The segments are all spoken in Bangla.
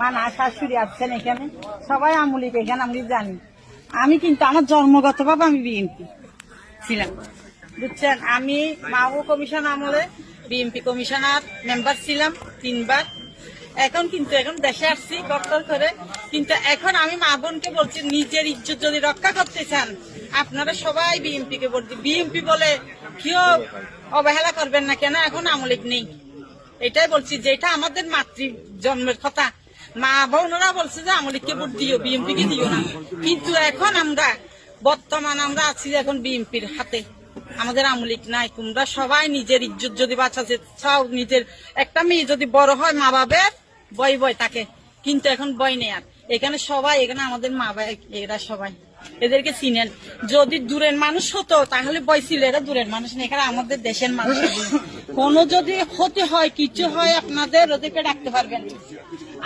না, শাশুড়ি আসছেন এখানে। সবাই আমুলিক এখানে আমি জানি। আমি কিন্তু, আমার জন্মগত জন্মগতভাবে আমি বিএনপি ছিলাম। বুঝছেন? আমি মাও কমিশন আমলে বিএনপি কমিশনার মেম্বার ছিলাম তিনবার। এখন কিন্তু, এখন দেশে আসছি কর্তর করে। কিন্তু এখন আমি মা বোনকে বলছি, নিজের ইজ্জত যদি রক্ষা করতে চান, আপনারা সবাই বিএনপি কে ভোট বিএনপি বলে কেউ অবহেলা করবেন না কেন? এখন আমলিক নেই। এটাই বলছি যে এটা আমাদের মাতৃ জন্মের কথা। মা বোনরা বলছে যে আমলিককে ভোট দিও বিএনপি কে দিও না। কিন্তু এখন আমরা, বর্তমান আমরা আছি এখন বিএনপির হাতে। আমাদের আমলিক নাই, তোমরা সবাই নিজের ইজ্জত যদি বাঁচাতে চাও, নিজের একটা মেয়ে যদি বড় হয়, মা বাবের বই বয় তাকে। কিন্তু এখন বই নেই আর। এখানে সবাই, এখানে আমাদের মা বাবা এরা সবাই। এদেরকে চিনেন যদি দূরের মানুষ হতো, তাহলে বয় ছিল, এরা দূরের মানুষ না, এখানে আমাদের দেশের মানুষ কোনো যদি ক্ষতি হয়, কিছু হয়, আপনাদের ওদেরকে ডাকতে পারবেন।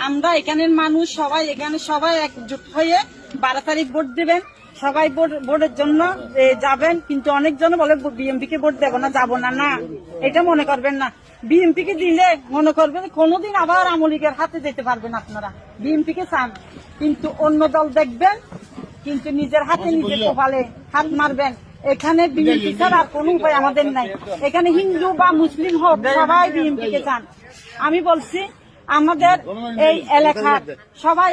আমরা এখানের মানুষ, সবাই এখানে সবাই একজোট হয়ে বারো তারিখ ভোট দিবেন। সবাই ভোট, ভোটের জন্য যাবেন। কিন্তু অনেকজন বলে বিএমপি কে ভোট দেবো না, যাব না না। এটা মনে করবেন না। বিএমপি কে দিলে মনে করবেন, কোনোদিন আবার আমলিগের হাতে যেতে পারবেন আপনারা। বিএমপি কে চান। কিন্তু অন্য দল দেখবেন কিন্তু নিজের হাতে নিজে কপালে হাত মারবেন। এখানে বিএনপি ছাড়া আর কোনো উপায় আমাদের নাই। এখানে হিন্দু বা মুসলিম হোক সবাই বিএনপি কে চান। আমি বলছি আমাদের এই এলাকার সবাই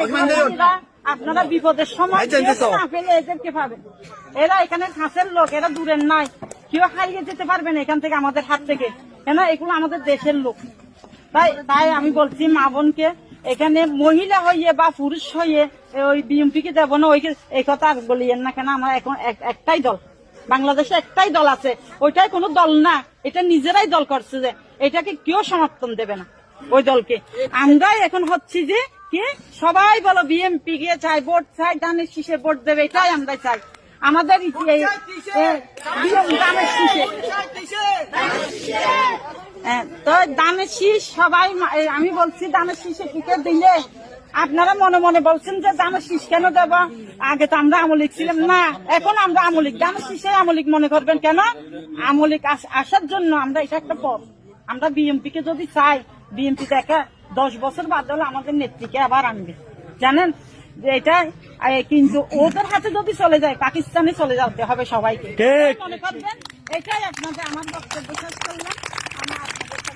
আপনারা বিপদের সময় কেউ না পেলে এদেরকে পাবেন এরা এখানে কাছের লোক এরা দূরের নাই। কেউ হারিয়ে যেতে পারবেন এখান থেকে আমাদের হাত থেকে। কেন? এগুলো আমাদের দেশের লোক। তাই তাই আমি বলছি মা বোনকে এখানে মহিলা হইয়ে বা পুরুষ হইয়ে ওই বিএমপি কে দেবো না ওই এই কথা আর বলিয়েন না কেন আমরা এখন একটাই দল। বাংলাদেশে একটাই দল আছে ওইটাই কোনো দল না এটা নিজেরাই দল করছে যে এটাকে কেউ সমর্থন দেবে না ওই দলকে। আমরাই এখন হচ্ছি যে কি? সবাই বলো বিএমপি কে চাই ভোট চাই ধানের শীষে ভোট দেবে এটাই আমরা চাই। আমাদের ধানের শীষে হ্যাঁ, তো দানের শীষ সবাই আমি বলছি দানের শীষে টিকে দিলে আপনারা মনে মনে বলছেন যে দানের শীষ কেন দেব? আগে তো আমরা আমলিক ছিলাম। না এখন আমরা আমলিক। দানের শীষে আমলিক মনে করবেন কেন? আমলিক আস- আসার জন্য আমরা এটা একটা পথ। আমরা বিএমপি কে যদি চাই বিএমপি দেখে দশ বছর বাদ হলে আমাদের নেত্রীকে আবার আনবে। জানেন? যে এটা কিন্তু ওদের হাতে যদি চলে যায় পাকিস্তানে চলে যেতে হবে সবাইকে। মনে করবেন? এটাই আপনাদের আমার বক্তব্য শেষ করলাম। আমার